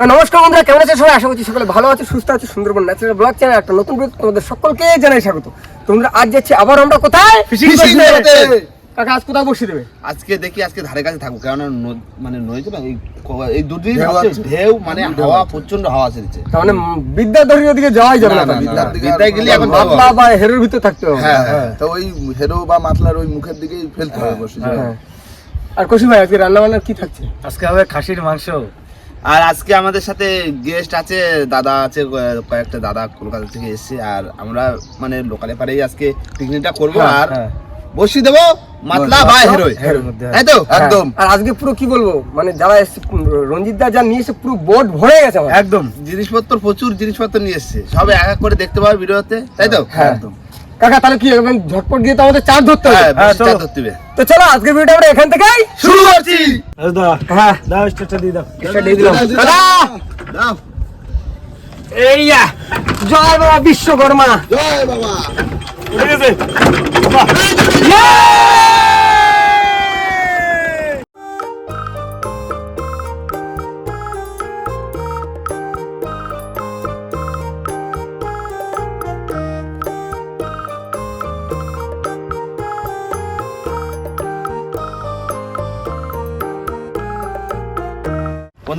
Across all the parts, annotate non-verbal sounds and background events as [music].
নমস্কার বন্ধুরা কেমন আছে সবাই? আশা করছি সকলে ভালো আছে সুস্থ আছে সুন্দরবন ন্যাচারাল ব্লগ চ্যানেল একটা নতুন ভিডিও তোমাদের সকলকে জানাই স্বাগত। তোমরা আজ যাচ্ছি আবার আমরা কোথায়। কাকা আজ কোথায় বসিয়ে দেবে? আজকে দেখি আজকে ধারে কাছে থাকব কেন মানে নদীতে না এই ক- এই দুদিন ঢেউ হচ্ছে আছে। ঢেউ মানে হাওয়া প্রচণ্ড হাওয়া তার মানে বিদ্যাধরীর যাওয়াই যাবে না বিদ্যায় গেলে এখন মাতলা বা হেরের ভিতরে থাকতে হবে। হ্যাঁ হ্যাঁ তো ওই হেরো বা মাতলার ওই মুখের দিকেই ফেলতে হবে বসে। হ্যাঁ। আর কসি ভাই আজকে রান্না বান্নার কি থাকছে? আজকে হবে খাসির মাংস। আর আজকে আমাদের সাথে গেস্ট আছে দাদা আছে কয়েকটা দাদা কলকাতা থেকে এসেছে আর আমরা মানে লোকালে পারেই আজকে পিকনিকটা করব হ্যাঁ, আর হ্যাঁ। বসিয়ে দেবো মাতলা বা হ্যাঁ। তাই তো? একদম। আর আজকে পুরো কি বলব মানে যারা রঞ্জিত দা যা নিয়ে এসে পুরো বোট ভরে গেছে একদম। জিনিসপত্র প্রচুর জিনিসপত্র নিয়ে এসছে। সব এক এক করে দেখতে পাবে ভিডিওতে তাই তো? হ্যাঁ কাকা তাহলে কি ঝটপট গিয়ে তো আমাদের চার ধরতে হবে? হ্যাঁ হ্যাঁ। ধরতে হবে। তো চলো আজকের ভিডিওটা আমরা এখান থেকেই শুরু করছি। দাও হ্যাঁ। দাও স্টারটা দিয়ে দাও। এটা দিয়ে দিলাম। দাদা দাও। এই জয় বাবা বিশ্বকর্মা। জয় বাবা। ঠিক আছে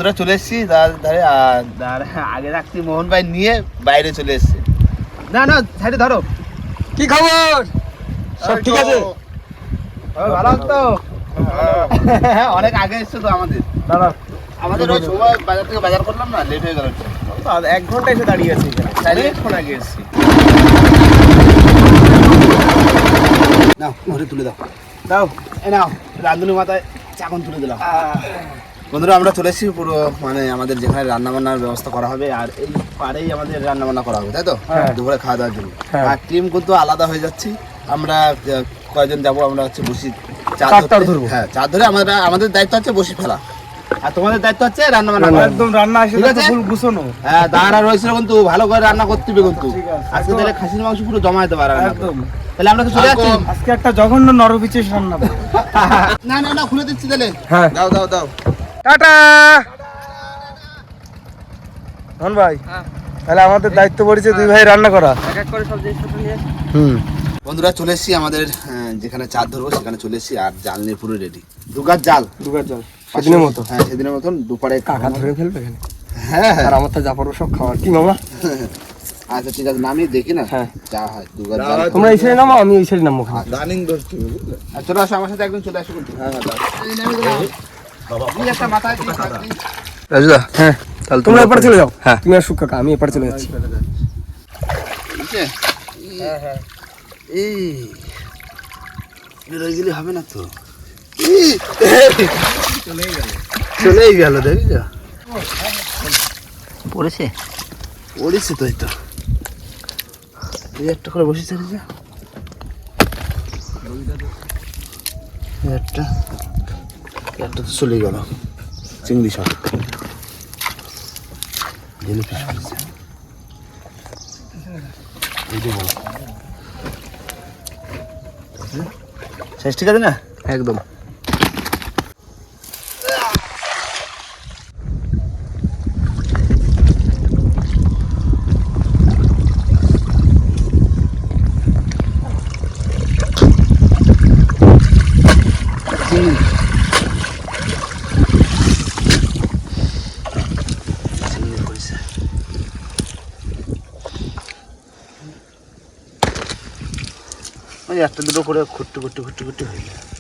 বন্ধুরা চলে এসেছি ধারে আগে রাখছি মোহন ভাই নিয়ে বাইরে চলে এসেছে। না না সাইডে ধরো। কি খবর? সব ঠিক আছে? ভালো তো অনেক আগে এসছো তো আমাদের। দাদা আমাদের ওই সময় বাজার থেকে বাজার করলাম না লেট হয়ে গেল এক ঘণ্টা এসে দাঁড়িয়ে আছি তাইলে? অনেকক্ষণ আগে এসেছি। নাও ঘরে তুলে দাও। দাও। এ নাও রাঁধুনি মাথায় চাকন তুলে দিলাম। বন্ধুরা আমরা চলে এসেছি পুরো মানে আমাদের যেখানে রান্না বান্নার ব্যবস্থা করা হবে আর এই পাড়েই আমাদের রান্না বান্না করা হবে তাই তো? হ্যাঁ। দুপুরে খাওয়া দাওয়ার জন্য। হ্যাঁ। আর টিম কিন্তু আলাদা হয়ে যাচ্ছি। আমরা কয়জন যাব আমরা হচ্ছে বসি চার ধরবো। হ্যাঁ চার ধরে আমাদের আমাদের দায়িত্ব হচ্ছে বসি ফেলা। আর তোমাদের দায়িত্ব হচ্ছে রান্না। বান্না একদম রান্না আসে ঠিক আছে? ফুল গুছানো। হ্যাঁ দাঁড়া রয়েছিল কিন্তু ভালো করে রান্না করতে হবে কিন্তু। আজকে তাহলে খাসির মাংস পুরো জমা যেতে পারে একদম। তাহলে আমরা তো চলে যাচ্ছি আজকে একটা জঘন্য নরবিচের রান্না। [laughs] না না না খুলে দিচ্ছি তাহলে। হ্যাঁ। দাও দাও দাও। টাটা। ধন ভাই তাহলে আমাদের দায়িত্ব পড়েছে দুই ভাই রান্না করা। এক এক করে সব জিনিসপত্র নিয়ে হুম। বন্ধুরা চলে এসেছি আমাদের যেখানে চাঁদ ধরবো সেখানে চলে এসেছি আর জাল নিয়ে পুরো রেডি দুগার জাল। দুবার জল। সেদিনের মতো? হ্যাঁ সেদিনের মতন। দুপারে কাকা ধরে ফেলবে এখানে? হ্যাঁ হ্যাঁ। আর আমার তো যা পারব সব খাওয়ার। কি মামা [laughs] আচ্ছা ঠিক আছে নামিয়ে দেখি না? হ্যাঁ। যা হয় দুগার জাল। তোমরা এই সাইডে নামো আমি এই সাইডে। রানিং আর চলে আসো আমার সাথে একদম চলে আসো হ্যাঁ হ্যাঁ রাজুদা হ্যাঁ তাহলে তোমরা এপারে চলে যাও। হ্যাঁ। তুমি আর সুখ কাকা আমি এপারে চলে যাচ্ছি? এই বেরোয় গেলে হবে না তো চলেই গেল দেখি যা পড়েছে? পড়েছে তো তো। এই একটা করে বসে চালি যা এই একটা। একটা তো চলে গেল। চিংড়ি সব বড় শেষ ঠিক আছে না? একদম চিংড়ি পড়েছে দুটো করে খুঁট্টু খুঁট্টু খুঁট্টু হয়ে গেল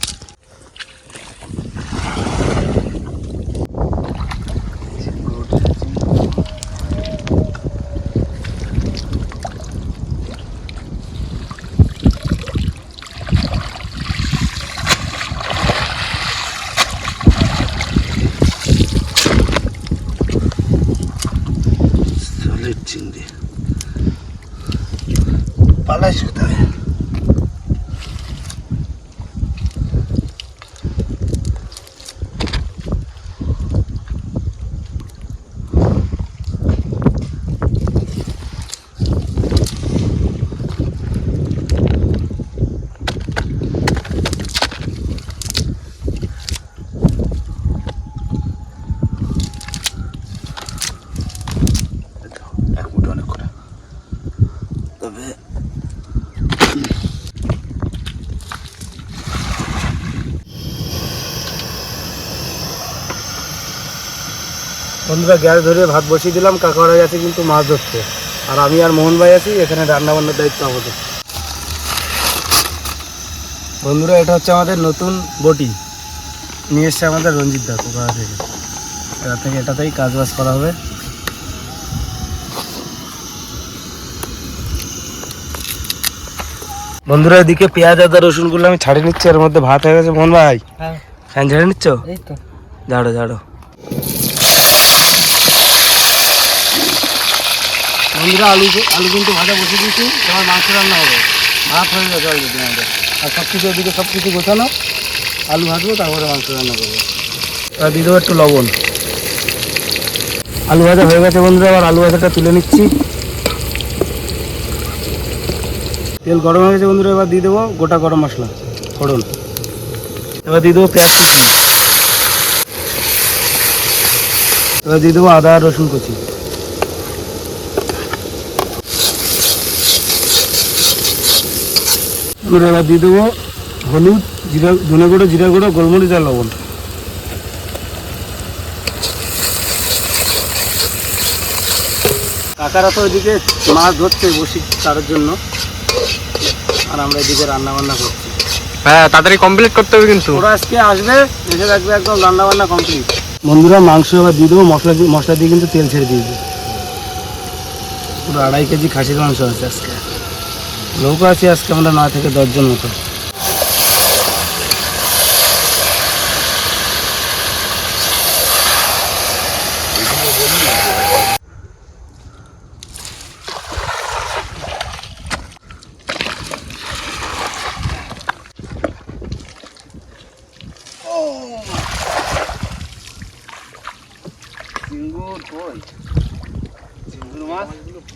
বন্ধুরা গ্যাস ধরে ভাত বসিয়ে দিলাম কাকারা গেছে কিন্তু মাছ ধরতে। আর আমি আর মোহন ভাই আছি এখানে রান্না বান্নার দায়িত্ব আমাদের। বন্ধুরা এটা হচ্ছে আমাদের নতুন বটি। নিয়ে এসছে আমাদের রঞ্জিত দা কোকারা থেকে। এটা থেকে এটাতেই কাজ বাজ করা হবে। বন্ধুরা এদিকে পেঁয়াজ আদা রসুনগুলো আমি ছাড়িয়ে নিচ্ছি এর মধ্যে ভাত হয়ে গেছে। মোহন ভাই ফ্যান ঝেড়ে নিচ্ছ? এই তো। ঝাড়ো ঝাড়ো। বন্ধুরা আলু আলু কিন্তু ভাজা বসে দিয়েছি, এবার মাংস রান্না হবে। ভাত হয়ে গেছে অলরেডি আমাদের আর সব কিছু ওদিকে সব কিছু গোছানো। আলু ভাজবো, তারপরে মাংস রান্না করব। এবার দিয়ে দেবো একটু লবণ। আলু ভাজা হয়ে গেছে বন্ধুরা আবার আলু ভাজাটা তুলে নিচ্ছি। তেল গরম হয়ে গেছে বন্ধুরা, এবার দিয়ে দেবো গোটা গরম মশলা, ফোড়ন। এবার দিয়ে দেবো পেঁয়াজ কুচি। এবার দিয়ে দেবো আদা আর রসুন কুচি। এবার দিয়ে দেবো হলুদ জিরা ধনে গুঁড়ো জিরা গুঁড়ো গোলমরিচ আর লবণ। কাকারা তো ওইদিকে মাছ ধরছে বসি তার জন্য আর আমরা এদিকে রান্না বান্না করছি। হ্যাঁ তাড়াতাড়ি কমপ্লিট করতে হবে কিন্তু। ওরা আজকে আসবে এসে দেখবে একদম রান্না বান্না কমপ্লিট বন্ধুরা মাংস দিয়ে দেবো মশলা দিয়ে মশলা দিয়ে কিন্তু তেল ছেড়ে দিয়েছি পুরো আড়াই কেজি খাসির মাংস আছে আজকে। লোক আছে আজকে আমরা নয় থেকে দশজন মতো চিঙ্গুর কই চিঙ্গুর মাছ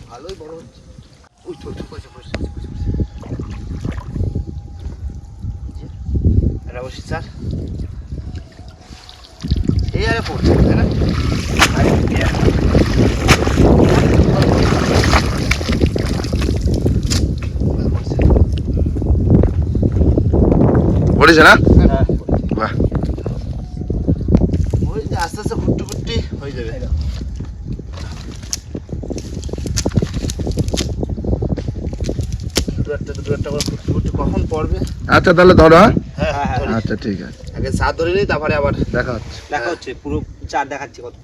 ভালোই বড় হচ্ছে ওই ছোট পয়সা পয়সা এটা বসি স্যার এই আরে পড়ছে তাই না আরে, পেঁয়াজ। পড়েছে না? হ্যাঁ, বাহ। আস্তে আস্তে ফুটতে ফুটতে হয়ে যাবে। দুটো একটা দুটো একটা করে ফুটতে ফুটতে কখন পড়বে? আচ্ছা তাহলে ধরো হ্যাঁ? হ্যাঁ হ্যাঁ আচ্ছা ঠিক আছে। আগে সাত ধরে নিই তারপরে আবার দেখা হচ্ছে। দেখা হচ্ছে পুরো চার দেখাচ্ছি কত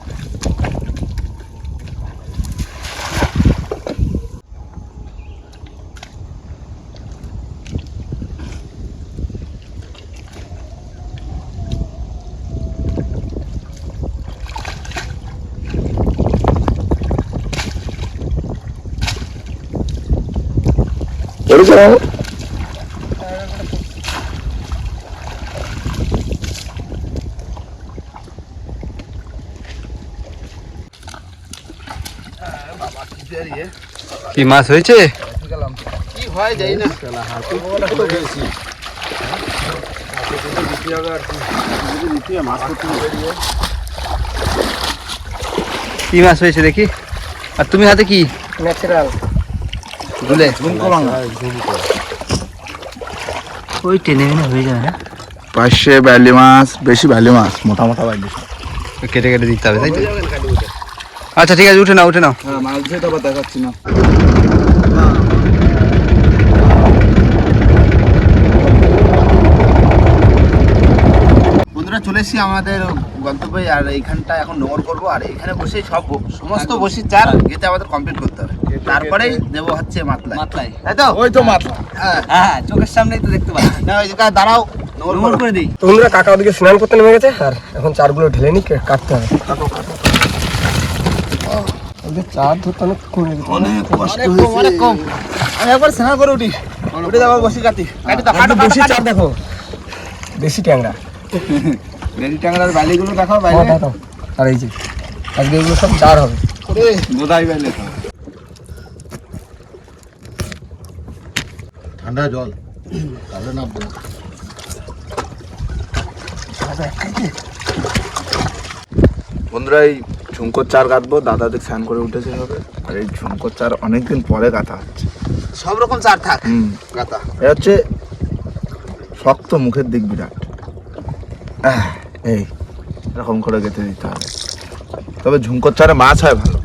পড়েছে না কি মাছ হয়েছে? কি হয় যাই না কি মাছ হয়েছে দেখি। আর তুমি হাতে কি? ন্যাচারাল গুলে হ্যাঁ, ওই টেনে হয়ে যাবে না? পাশে বালি মাছ বেশি বালি মাছ মোটা মোটা বালি কেটে কেটে দিতে হবে তাই তো? আচ্ছা ঠিক আছে উঠে নাও উঠে নাও। হ্যাঁ মাছ দেখাচ্ছি না বন্ধুরা চলে এসেছি আমাদের গন্তব্যে আর এইখানটা এখন নোংর করব। আর এখানে বসে সব সমস্ত বসি চার গেতে আমাদের কমপ্লিট করতে হবে। তারপরেই দেবো হচ্ছে মাতলা মাতলাই। তাই তো? ওই তো মাছ হ্যাঁ। হ্যাঁ চোখের সামনেই তো দেখতে পাচ্ছি। না ওই জায়গায় দাঁড়াও নোংর করে। দিই। তো কাকা ওদিকে স্নান করতে নেমে গেছে আর এখন চারগুলো ঢেলে নি কাটতে হবে। ওদের চার ধরতে অনেক কমে গেছে। অনেক কষ্ট কম অনেক কম। আমি একবার স্নান করে উঠি। উঠে যাব বসি কাটি কাটি তো কাটো। কাটো চার দেখো। বেশি ট্যাংরা। [laughs] বেলি ট্যাংরার বালিগুলো দেখাও হ্যাঁ, দেখো আর এই যে আজকে এগুলো সব চার হবে। গোদাই ঠান্ডা জল। তাহলে নামবে না। বন্ধুরা এই ঝুমকোর চার কাটবো দাদাদের স্নান করে উঠেছে হবে আর এই ঝুমকোর চার অনেকদিন পরে কাটা হচ্ছে। সব রকম চার থাক। হুম। গাতা এটা হচ্ছে শক্ত মুখের দিক বিরাট। আহ, এই এরকম করে গেতে দিতে হবে। তবে ঝুমকোর চারে মাছ হয় ভালো।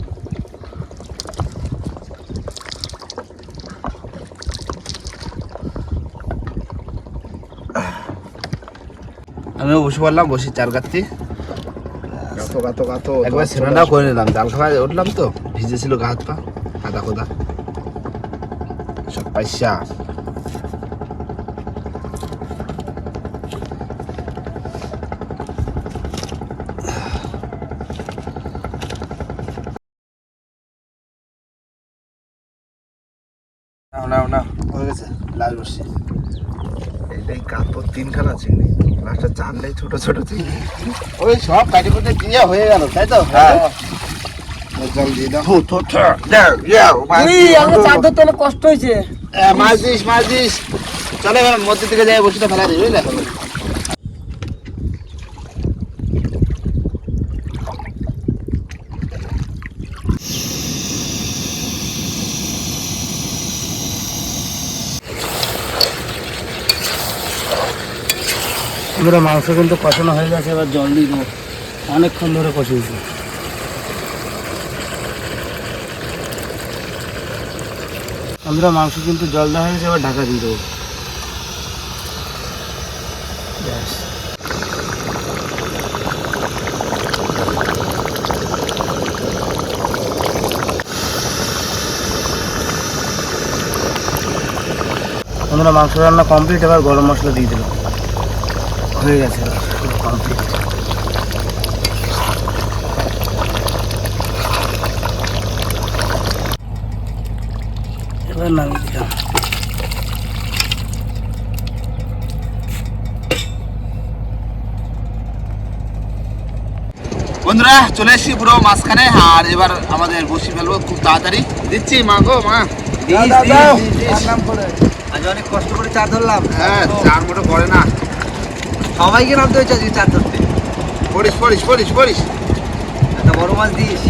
আমিও বসে পড়লাম বসে চার কাটতে গাতো গাতো গাতো একবার স্নানটাও করে নিলাম জাল উঠলাম তো ভিজেছিল গা হাত পা কাদা কোদা সব পয়সা। নাও নাও নাও হয়ে গেছে লাল বসছি এইটাই গাতো তিনখানা চিংড়ি। লাস্টে চারলেই ছোট ছোট চিংড়ি। ওই সব কাটি কুটে দিয়ে হয়ে গেল তাই তো? হ্যাঁ। অনেক কষ্ট হয়েছে। মাছ দিস মাছ দিস। চলে মধ্যে থেকে যাই বসে ফেলা দিই বুঝলে? এবারে মাংস কিন্তু কষানো হয়ে গেছে, এবার জল দিয়ে দেবো। অনেকক্ষণ ধরে কষিয়েছি। আমরা মাংস কিন্তু জল দেওয়া হয়ে গেছে, এবার ঢাকা দিয়ে দেবো। আমরা মাংস রান্না কমপ্লিট এবার গরম মশলা দিয়ে দিলাম হয়ে গেছে। কমপ্লিট এবার নামিয়ে দিলাম। বন্ধুরা চলে এসেছি পুরো মাঝখানে আর এবার আমাদের বসি ফেলব খুব তাড়াতাড়ি। দিচ্ছি মা গো মা। আজ অনেক কষ্ট করে চা ধরলাম। হ্যাঁ চার মোটো পড়ে না। সবাইকে নামতে হয়েছে আজকে চার ধরতে। পড়িস পড়িস পড়িস পড়িস একটা বড় মাছ দিস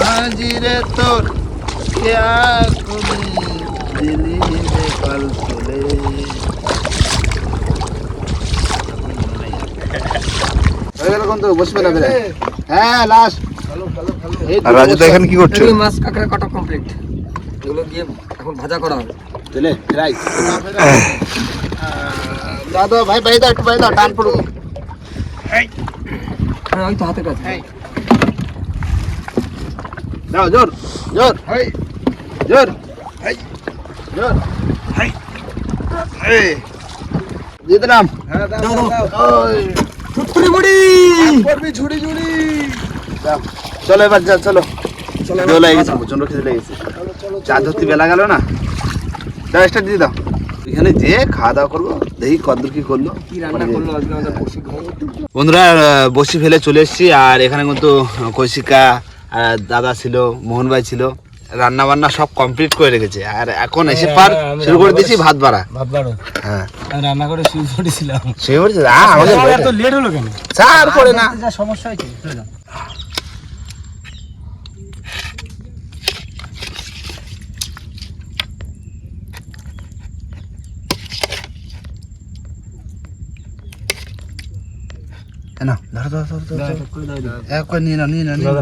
মাঝিরে তোর তোলে হয়ে তো হ্যাঁ লাস্ট আর রাজু তো এখানে কি করছ। মাছ কাঁকড়া কাটা কমপ্লিট এগুলো দিয়ে এখন ভাজা করা হবে। চলে ফ্রাই দাদা ভাই ভাই দাও একটু ভাই টান পড়ুক। হ্যাঁ ওই তো হাতের কাছে। দাও জোর জোর। জোর। জোর। দাও। চলো এবার যা চলো। জল লেগে গেছে প্রচণ্ড খিদে লেগেছে চা ধরতে বেলা গেল না? দাও এক্সট্রা দিয়ে দাও। এখানে যে খাওয়া দাওয়া করব দেখি কদ্দূর কি করল। প্রশিক্ষণ বন্ধুরা বসি ফেলে চলে এসেছি আর এখানে কিন্তু কৌশিকা দাদা ছিল মোহন ভাই ছিল। রান্না বান্না সব কমপ্লিট করে রেখেছে। আর এখন এসে পার হ্যাঁ, শুরু করে দিয়েছি ভাত বাড়া ভাত বাড়ো হ্যাঁ। রান্না করে শুয়ে পড়েছিলাম সে বলছে আ, আমাদের বাড়িতে। তো লেট হলো কেন? আর পড়ে না। যা সমস্যা হয়েছে। না ধরো ধরো ধরো ধরো, করে নিয়ে নাও নিয়ে নাও নিয়ে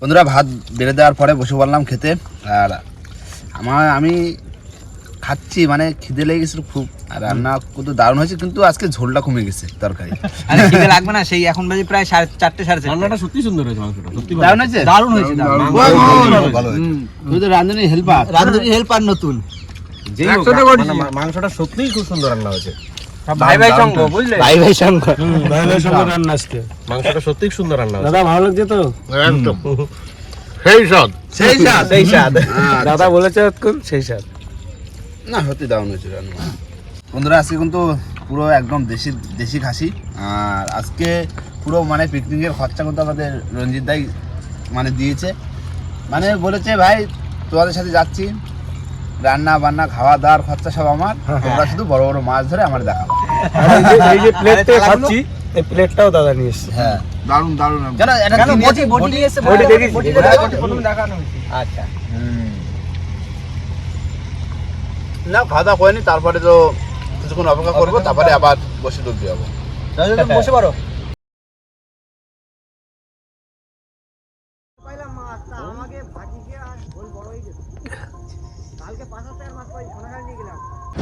বন্ধুরা, ভাত বেড়ে দেওয়ার পরে বসে পড়লাম খেতে। আর আমার আমি খাচ্ছি মানে খিদে লেগে খুব। আর রান্না কিন্তু দারুণ হয়েছে কিন্তু আজকে ঝোলটা কমে গেছে তরকারি। আরে খিদে লাগবে না সেই এখন বাজে প্রায় সাড়ে চারটে সাড়ে রান্নাটা সত্যি সুন্দর হয়েছে মাংসটা সত্যি দারুণ হয়েছে? দারুণ হয়েছে ভালো হয়েছে। তুই তো রাঁধুনি হেল্পার রাঁধুনি হেল্পার নতুন। মাংসটা সত্যিই খুব সুন্দর রান্না হয়েছে। ভাই ভাই সঙ্গ বুঝলে? ভাই ভাই সঙ্গ। ভাই ভাই সঙ্গে রান্না আজকে। মাংসটা সত্যিই সুন্দর রান্না হয়েছে। দাদা ভালো লাগছে তো? একদম। সেই স্বাদ। সেই স্বাদ। সেই স্বাদ। দাদা বলেছে সেই স্বাদ। না সত্যি দারুণ হয়েছে রান্না। বন্ধুরা আজকে কিন্তু পুরো একদম দেশি দেশি খাসি। আর আজকে পুরো মানে পিকনিকের খরচা কিন্তু আমাদের রঞ্জিত দাই মানে দিয়েছে। মানে বলেছে ভাই তোমাদের সাথে যাচ্ছি। রান্না বান্না খাওয়া দাওয়ার খরচা সব আমার। তোমরা শুধু বড় বড় মাছ ধরে আমার দেখাবো এই যে- এই যে প্লেট থেকে খাচ্ছি এই প্লেটটাও দাদা নিয়ে এসছে। হ্যাঁ দারুণ দারুণ। জানো এটা বটি বটি এসে বটি দেখেছি। বটিটা হ্যাঁ, দেখানো হয়েছে। আচ্ছা। না খাওয়া দাওয়া করিনি তারপরে তো কিছুক্ষণ অপেক্ষা করব তারপরে আবার বসে ডুবতে যাব বসে পারো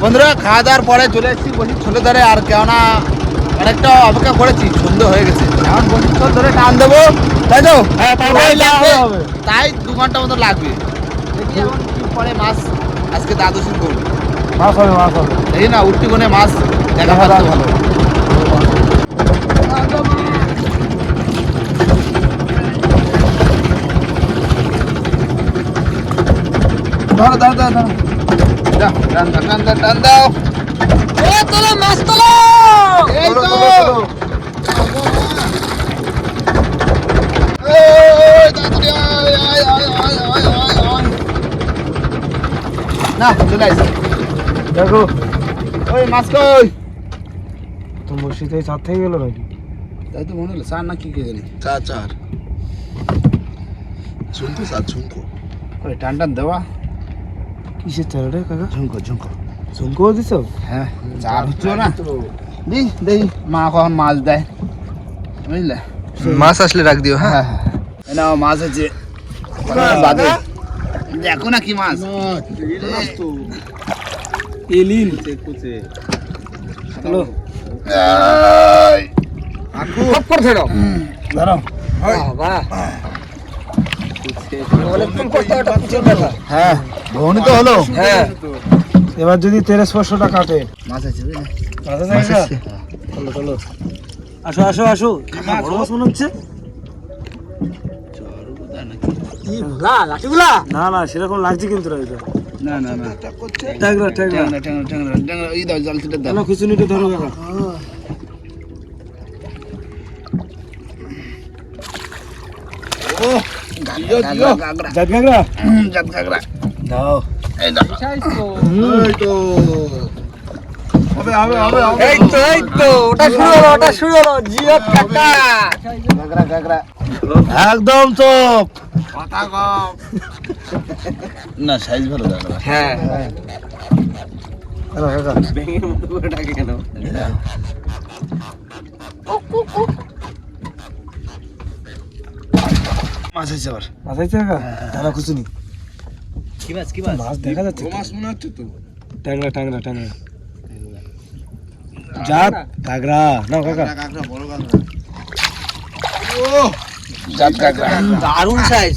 বন্ধুরা খাওয়া দাওয়ার পরে চলে এসেছি বসি ছোটো ধরে আর কেননা অনেকটা অপেক্ষা করেছি সন্ধ্যে হয়ে গেছে। এখন বসি ছোট ধরে টান দেবো। তাই তো? হ্যাঁ, তাই হবে। তাই দু ঘণ্টা মতো লাগবে। দেখি এখন কি পরে মাছ আজকে দ্বাদশী করব। মাছ হবে মাছ হবে। এই না উঠতি কোণে মাছ দেখা পাচ্ছে ভালো। ধরো ধরো ধরো ধরো টান দাও টান দাও টান দাও। এই তো! এই, তাড়াতাড়ি আয়, আয়, আয়, আয়, আয়, আয়, আয়। না চলে আসছে দেখো। ওই মাছ কই? তো বসিতে চার থেকে গেল নাকি? তাই তো মনে হলো চার না কি কে জানি চার চার। ঝুমকো চার ঝুমকো। ওই টান টান দেওয়া। কিসের চাল রে কাকা? ঝুমকো ঝুমকো। ঝুমকো দিছ? হ্যাঁ চার হচ্ছে না। দি দেই মা কখন মাছ দেয়? বুঝলে? মাছ আসলে রাখ দিও হ্যাঁ? হ্যাঁ এই নাও মাছ আছে বাদে দেখো না কি মাছ। এলিন সব করে ধরো। হ্যাঁ ধনী তো হলো। হ্যাঁ। এবার যদি তেরো স্পর্শটা কাটে। মাছ আছে মাছ আছে চলো চলো। আসো আসো আসো। বড় মাছ মনে হচ্ছে? না না সেরকম লাগছে কিন্তু রয়েছে না না না। ট্যাংরা ট্যাংরা ট্যাংরা ট্যাংরা ট্যাংরা ট্যাংরা এই দাও জল ছিটে দাও। খুচুনিটা ধরো কাকা ও গাগরা গাগরা জাত কাকড়া জাত গাগরা। দাও। এই দাও। এই তো। হবে হবে হবে হবে। এই তো এই তো ওটা শুরু হলো ওটা শুরু হলো। জিও কাকা গাগরা গাগরা। একদম চোপ কথা কম না সাইজ ভালো হ্যাঁ। কেন? কাকা মাছ আছে আবার। মাছ আছে? কাকা দাদা কি মাছ কি মাছ? মাছ দেখা যাচ্ছে। মাছ মনে হচ্ছে তো। ট্যাংরা ট্যাংরা ট্যাংরা। জাত না কাকা বড় ও জাত দারুণ সাইজ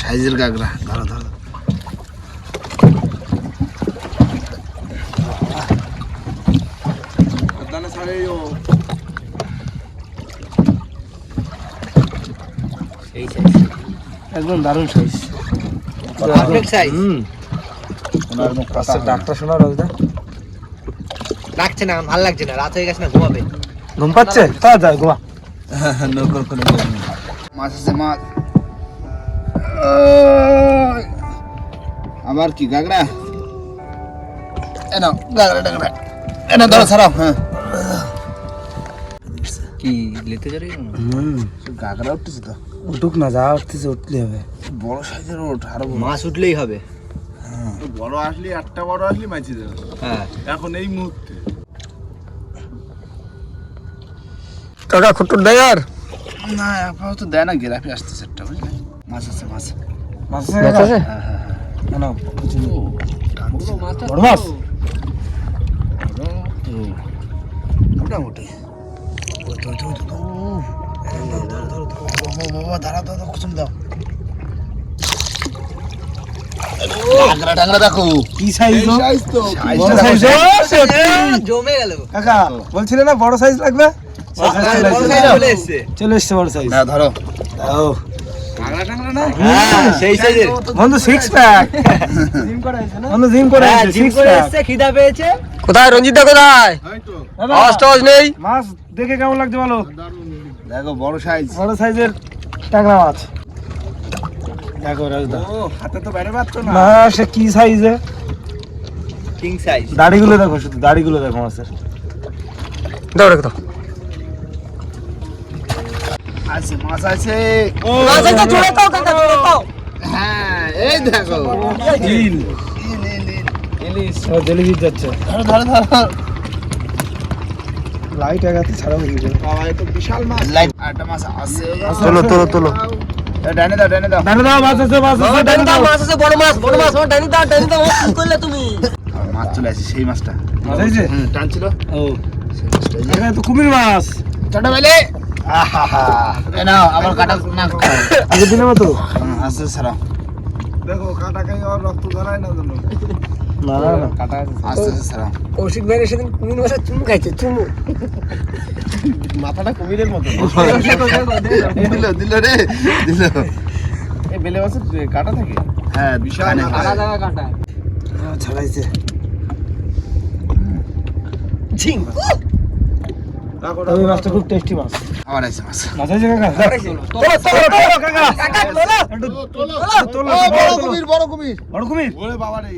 সাইজের গাগরা। ধরো ধরো। একদম দারুণ সাইজ আচ্ছা ডাক্তার শোনা রাজদা না ভালো লাগছে না রাত হয়ে গেছে না ঘুমাবে। ঘুম পাচ্ছে? তা যা গোয়া নকল করে মাছ আছে মাছ। আবার কি গাগরা? এনো গাগরা টাগরা এনো ধরো ছাড়াও হ্যাঁ। কি লেতে যাবে হুম। গাগরা উঠতেছে তো? উঠুক না যা উঠতেছে উঠলে হবে। বড় সাইজের ওঠ আরও মাছ উঠলেই হবে। বড় আসলি একটা বড় আসলি মাছি দেবে। হ্যাঁ। এখন এই মুহূর্তে। কাকা খুটুর ড্রাইভার না আপাতত দেয় না গেরাপি আসতেছে একটা বুঝলে? মাছ আছে মাছ। মাছ আছে? কাকা কেন খুচুনি বড় মাছ? মোটামুটি দাঁড়া, দাঁড়া, দাও। বলছিলে না বড় সাইজ লাগবে? চলে এসছে। চলে এসছে বড় সাইজ ধরো। [laughs] কোথায় রঞ্জিত দা কোথায়? আওয়াজ টাওয়াজ নেই। মাছ দেখে কেমন লাগছে বলো? দেখো বড় সাইজ বড় সাইজের ট্যাংরা মাছ। দেখো রাজদা। ও হাতে তো পাচ্ছ না। না সে কি সাইজে কিং সাইজ দাড়িগুলো দেখো শুধু দাড়িগুলো দেখো মাছের। দাও রেখে দাও। আছে মাছ আছে। মাছ একটা দাও কাকা জোড়া দাও হ্যাঁ এই দেখো। ইল। ইলিশ। ও জেলিফিশ যাচ্ছে। ধরো ধরো ধরো। লাইট আগাতে ছাড়া হয়ে গেছে। বাবা এ বিশাল মাছ। লাইট। আটা মাছ আছে। তোলো তোলো তোলো। ডানে দাও ডানে দাও। ডানে দাও মাছ আছে মাছ আছে ডানে দাও দাও। মাছ আছে বড় মাছ বড় মাছ আমার দাও ডানি দাও কি করলে তুমি। মাছ চলে আসে সেই মাছটা। মাছ আছে? হুম টানছিল। ও। সেই মাছটা। এই তো কুমির মাছ। ছোট বেলে নাও আমার কাটা না আগের দিনের মতো হুম, আস্তে আস্তে দেখো কাটা খাই আর রক্ত ধরায় না জানো না না না। আস্তে আস্তে কৌশিক ভাই সেদিন কুমির মাছের চুমু খাইছে চুমু। মাথাটা কুমিরের মতো। [laughs] দিল দিল রে দিল। এই বেলে মাছের কাটা থাকে? হ্যাঁ বিশাল আলাদা কাটা। ছাড়াইছে তবে মাছটা খুব টেস্টি মাছ। আবার আছে মাছ। মাছ আছে কাকা? তোলো তোলো তোলো কাকা। কাকা তোলো। একটু তোলো তোলো বড় কুমির বড় কুমির। বড় কুমির? ওরে বাবা রে।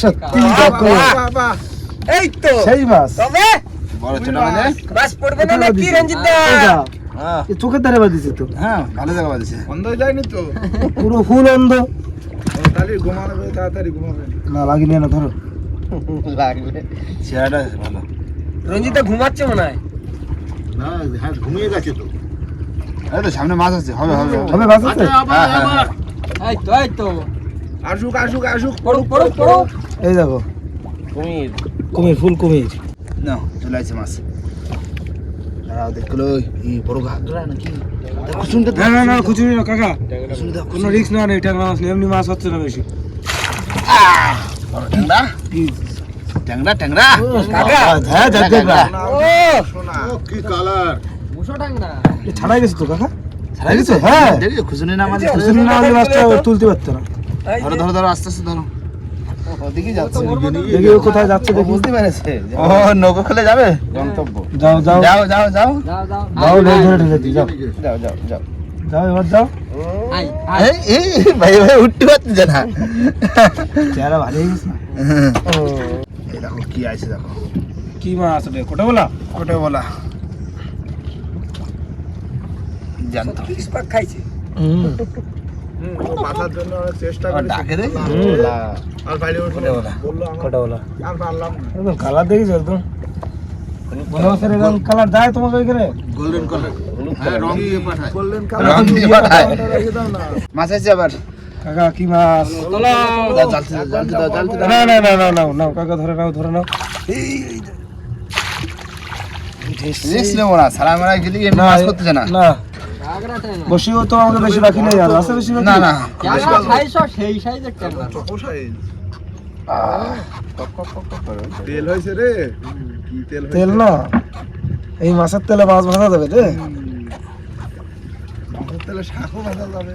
সত্যি বাবা এই তো। সেই মাছ। তবে? বড় ছোট বেলে মাছ পড়বে না নাকি রঞ্জিত দা? হ্যাঁ। চোখের ধারে বাঁধিছে তো। হ্যাঁ ভালো জায়গা বাজছে। অন্ধ যায়নি তো? পুরো ফুল অন্ধ। তাহলে ঘুমাবে তাড়াতাড়ি ঘুমাবে। না লাগিনি না ধরো। লাগবে। চেহারাটা ভালো। রঞ্জিত ঘুমাচ্ছে মনে হয়। না হ্যাঁ ঘুমিয়ে গেছে তো। এই তো সামনে মাছ আছে হবে হবে। হবে। মাছ আছে? হ্যাঁ হ্যাঁ হ্যাঁ। এই তো এই তো। আসুক আসুক আসুক পড়ো পড়ো পড়ো এই দেখো। কুমির। কুমির ফুল কুমির। না চলে আসছে মাছ। দাঁড়াও দেখল এই বড় ঘাগরা নাকি না না না খুচুরি না কাকা। কোনো রিস্ক না নেই ট্যাংরা মাছ নেই এমনি মাছ হচ্ছে না বেশি। ট্যাংরা ট্যাংরা ট্যাংরা। হ্যাঁ ট্যাংরা ও। কি কালার? মুসো ট্যাংরা। ছাড়াই গেছে তো কাকা? ছাড়াই গেছে? হ্যাঁ। দেখি খুজুনি না আমাদের না তুলতে পারতো না। ধরো ধরো ধরো আস্তে আস্তে ধরো। যাচ্ছে। ও যাবে? এই ভাই ভাই উঠতে পারছে না। না? এই দেখো কি আছে দেখো। কি মাছ ওটা কোটা বলা ওটা বলা জানতো। তিরিশ পাক খাইছে? হুম। মাথার জন্য চেষ্টা আবার ডাকে দে। আর বাইরে উঠল কোটা বলা বলল আমার কোটা বলা আর পারলাম না। কালার দেখিস একদম। কালার যায় তোমাকে ওইখানে? গোল্ডেন কালার হ্যাঁ রং দিয়ে পাঠায়। বললেন রং দিয়ে পাঠায়। না মাছ আছে আবার? কাকা কি মাছ? না না না না নাও নাও কাকা ধরে নাও ধরে নাও। রিস্ক নেব না সারা মারা গেলি এমনি মাছ করতে জানা না। বসিও তো আমাকে বেশি রাখি নাই আর আছে বেশি না না। ক্যামেরা সাইজ সেই সাইজের ক্যামেরা ছোট সাইজ তেল হয়েছে রে। তেল তেল না। এই মাছের তেলে মাছ ভাজা যাবে রে। মাছের তেলে শাকও ভাজা যাবে।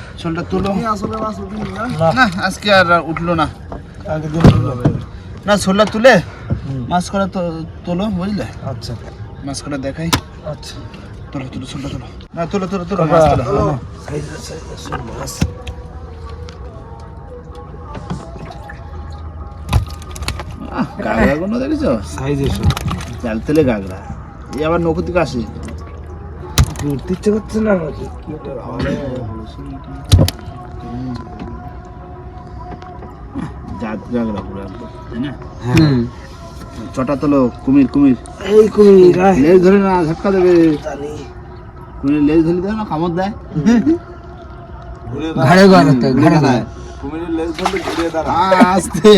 শোলটা তুলো। উঠিনি না আজকে আর উঠল না। না। শোলটা তুলে মাছ করে তোলো বুঝলে? আচ্ছা। মাছ করে দেখাই। আচ্ছা। তোলো তোলো শোলটা তোলো। না তোলো তোলো তোলো মাছ তোলো। মাছ। গাগরা কোনো দেখেছ? সাইজ এসো জাল তেলে গাগরা। এই আবার নৌকো থেকে আসে। ঘুরতে ইচ্ছে করছে না নাকি কি একটা ভালো জাত গাগরা পুরো একদম তাই না? চটা তোলো কুমির কুমির। এই কুমির। লেজ ধরে না ঝটকা দেবে। জানি। কুমিরের লেজ ধরি দেয় না কামড় দেয়। ঘাড়ে ঘর ঘাড়ে ঘর কুমিরের লেজ ধরলে ঘুরিয়ে দাঁড়া। আস্তে।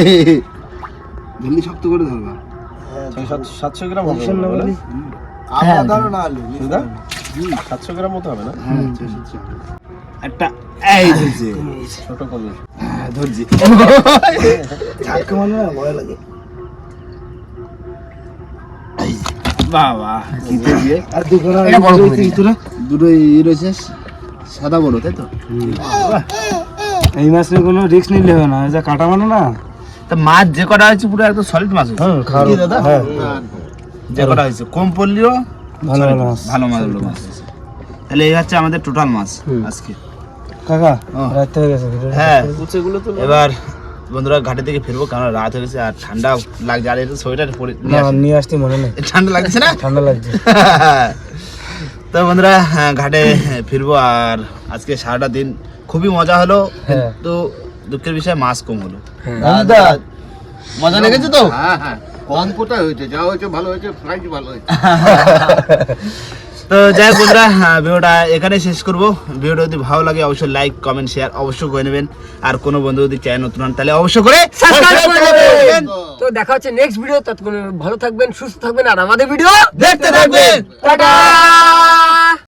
ধরলি শক্ত করে ধরবা। সাতশো গ্রাম? আমরা ধরো না? সাতশো গ্রাম মতো হবে না? হ্যাঁ একটা এই ধরছে ছোট কুমির হ্যাঁ, ধরছি। ঝাটকা মানে না ভয় লাগে। বাবা। কি দিয়ে আর দুখানা এটা বড় এই দুটো? ই রয়েছে সাদা বড় তাই তো? এই মাছের কোনো রিস্ক নিলে হবে না এই যে কাটা মানে না? তা মাছ যে কটা হয়েছে পুরো একদম সলিড মাছ হয়েছে। হ্যাঁ দাদা? হ্যাঁ। যে কটা হয়েছে কম পড়লেও ভালো ভালো মাছ। ভালো মাছ ভালো মাছ। তাহলে এই হচ্ছে আমাদের টোটাল মাছ আজকে। কাকা রাত হয়ে গেছে হ্যাঁ। কুচেগুলো তো এবার বন্ধুরা ঘাটে থেকে ফিরবো কারণ রাত হয়ে গেছে আর ঠান্ডা লাগছে। আর একটু সোয়েটার পরে নিয়ে না আসতে মনে নেই। ঠান্ডা লাগছে না? ঠান্ডা লাগছে। [laughs] তো বন্ধুরা হ্যাঁ, ঘাটে ফিরবো। আর আজকে সারাটা দিন খুবই মজা হলো। হ্যাঁ। কিন্তু দুঃখের বিষয়ে মাছ কম হলো। দাদা মজা লেগেছে তো? হ্যাঁ হ্যাঁ। কম কোথায় হয়েছে? যা হয়েছে ভালো হয়েছে প্রাইস ভালো হয়েছে। [laughs] তো যাই হোক বন্ধুরা হ্যাঁ, ভিডিওটা এখানে শেষ করব। ভিডিওটা যদি ভালো লাগে অবশ্যই লাইক কমেন্ট শেয়ার অবশ্যই করে নেবেন। আর কোনো বন্ধু যদি চ্যানেল নতুন হন তাহলে অবশ্যই করে সাবস্ক্রাইব করে দেবেন তো দেখা হচ্ছে নেক্সট ভিডিও ততক্ষণ ভালো থাকবেন সুস্থ থাকবেন আর আমাদের ভিডিও দেখতে থাকবেন। টাটা